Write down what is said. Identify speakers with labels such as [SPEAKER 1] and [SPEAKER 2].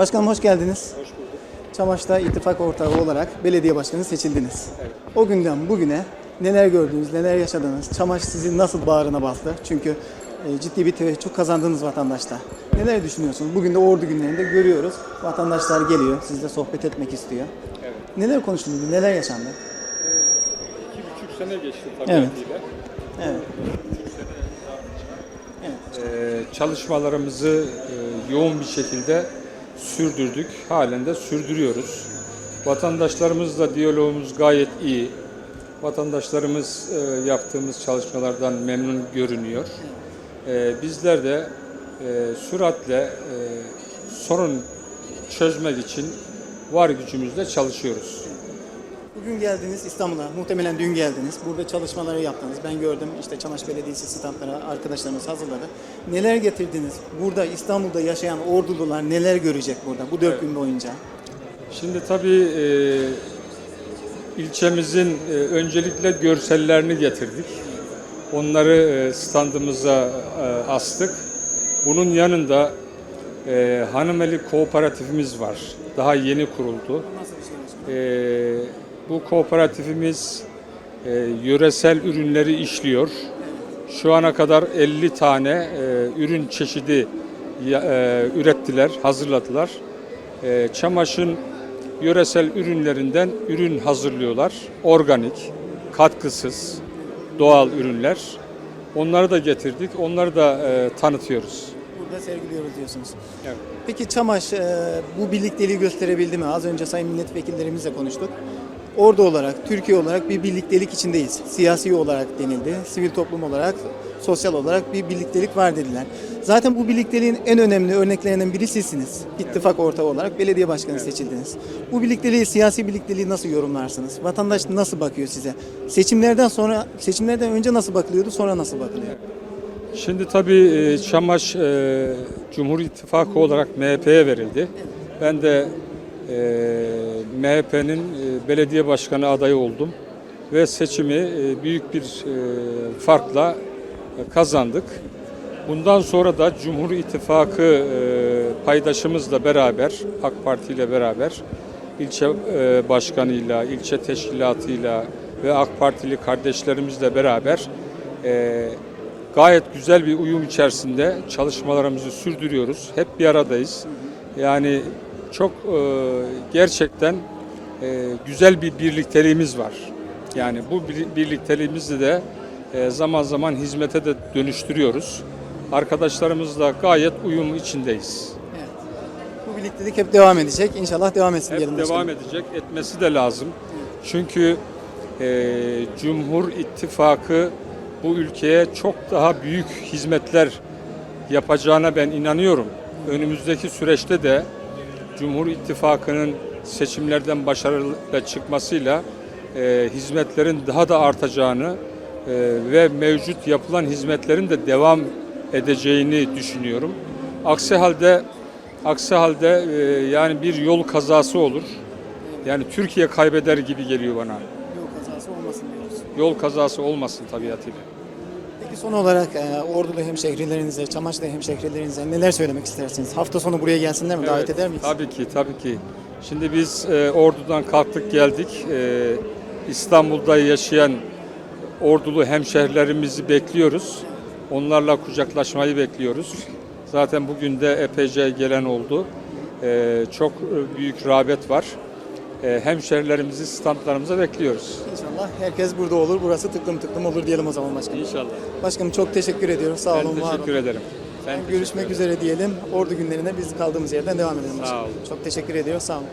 [SPEAKER 1] Başkanım hoş geldiniz.
[SPEAKER 2] Hoş bulduk.
[SPEAKER 1] Çamaş'ta ittifak ortağı olarak belediye başkanı seçildiniz. O günden bugüne neler gördünüz, neler yaşadınız? Çamaş sizi nasıl bağrına bastı? Çünkü e, ciddi bir teveccüh kazandınız vatandaşta. Neler düşünüyorsunuz? Bugün de ordu günlerinde görüyoruz. Vatandaşlar geliyor, sizle sohbet etmek istiyor.
[SPEAKER 2] Evet.
[SPEAKER 1] Neler konuştunuz, neler yaşandı?
[SPEAKER 2] İki buçuk sene geçti tabiatıyla.
[SPEAKER 1] Evet.
[SPEAKER 2] Ee, çalışmalarımızı e, yoğun bir şekilde sürdürdük. Halen de sürdürüyoruz. Vatandaşlarımızla diyalogumuz gayet iyi. Vatandaşlarımız e, yaptığımız çalışmalardan memnun görünüyor. E, bizler de e, süratle e, sorun çözmek için var gücümüzle çalışıyoruz.
[SPEAKER 1] Bugün geldiniz İstanbul'a, muhtemelen dün geldiniz. Burada çalışmaları yaptınız. Ben gördüm işte Çamaş Belediyesi standları arkadaşlarımız hazırladı. Neler getirdiniz? Burada İstanbul'da yaşayan ordulular neler görecek burada bu dört gün boyunca?
[SPEAKER 2] Şimdi tabii e, ilçemizin e, öncelikle görsellerini getirdik. Onları e, standımıza e, astık. Bunun yanında e, Hanımeli Kooperatifimiz var. Daha yeni kuruldu.
[SPEAKER 1] Nasıl bir şey?
[SPEAKER 2] E, bu kooperatifimiz e, yöresel ürünleri işliyor. Şu ana kadar 50 tane e, ürün çeşidi e, ürettiler, hazırladılar. E, çamaşın yöresel ürünlerinden ürün hazırlıyorlar. Organik, katkısız, doğal ürünler. Onları da getirdik, onları da e, tanıtıyoruz.
[SPEAKER 1] Burada sergiliyoruz diyorsunuz.
[SPEAKER 2] Evet.
[SPEAKER 1] Peki Çamaş e, bu birlikteliği gösterebildi mi? Az önce sayın milletvekillerimizle konuştuk. Ordu olarak, Türkiye olarak bir birliktelik içindeyiz. Siyasi olarak denildi, sivil toplum olarak, sosyal olarak bir birliktelik var dediler. Zaten bu birlikteliğin en önemli örneklerinden biri sizsiniz. İttifak ortağı olarak belediye başkanı seçildiniz. Bu birlikteliği, siyasi birlikteliği nasıl yorumlarsınız? Vatandaş nasıl bakıyor size? Seçimlerden sonra, seçimlerden önce nasıl bakılıyordu, sonra nasıl bakılıyor?
[SPEAKER 2] Şimdi tabii e, Çamaş e, Cumhur İttifakı olarak MHP'ye verildi. Ben de e, MHP'nin belediye başkanı adayı oldum ve seçimi e, büyük bir e, farkla e, kazandık. Bundan sonra da Cumhur İttifakı paydaşımızla beraber, AK Parti ile beraber ilçe başkanıyla, ilçe teşkilatıyla ve AK Partili kardeşlerimizle beraber gayet güzel bir uyum içerisinde çalışmalarımızı sürdürüyoruz. Hep bir aradayız. Yani çok gerçekten e, güzel bir birlikteliğimiz var. Yani bu bir- birlikteliğimizi de e, zaman zaman hizmete de dönüştürüyoruz. Arkadaşlarımızla gayet uyum içindeyiz.
[SPEAKER 1] Evet. Bu birliktelik hep devam edecek. İnşallah devam etsin
[SPEAKER 2] Hep devam
[SPEAKER 1] başkanım.
[SPEAKER 2] edecek, etmesi de lazım. Çünkü e, Cumhur İttifakı bu ülkeye çok daha büyük hizmetler yapacağına ben inanıyorum. Önümüzdeki süreçte de Cumhur İttifakı'nın seçimlerden başarılı çıkmasıyla e, hizmetlerin daha da artacağını e, ve mevcut yapılan hizmetlerin de devam edeceğini düşünüyorum. Aksi halde aksi halde e, yani bir yol kazası olur. Yani Türkiye kaybeder gibi geliyor bana.
[SPEAKER 1] Yol kazası olmasın diyoruz.
[SPEAKER 2] Yol kazası olmasın tabiatıyla.
[SPEAKER 1] Peki son olarak e, Ordulu hemşehrilerinize, Çamaşlı hemşehrilerinize neler söylemek istersiniz? Hafta sonu buraya gelsinler mi? Davet
[SPEAKER 2] Evet,
[SPEAKER 1] eder miyiz?
[SPEAKER 2] Tabii ki, tabii ki. Şimdi biz e, Ordu'dan kalktık geldik. E, İstanbul'da yaşayan Ordulu hemşehrilerimizi bekliyoruz. Onlarla kucaklaşmayı bekliyoruz. Zaten bugün de epeyce gelen oldu. E, çok büyük rağbet var. E, hemşehrilerimizi standlarımıza bekliyoruz.
[SPEAKER 1] İnşallah herkes burada olur. Burası tıklım tıklım olur diyelim o zaman başkanım.
[SPEAKER 2] İnşallah.
[SPEAKER 1] Başkanım çok teşekkür ediyoruz. Sağ
[SPEAKER 2] Ben
[SPEAKER 1] olun, var
[SPEAKER 2] teşekkür
[SPEAKER 1] olun.
[SPEAKER 2] ederim. Ben
[SPEAKER 1] Görüşmek
[SPEAKER 2] ederim.
[SPEAKER 1] üzere diyelim. Ordu günlerine biz kaldığımız yerden devam edelim.
[SPEAKER 2] Sağ olun.
[SPEAKER 1] Çok teşekkür ediyoruz. Sağ olun.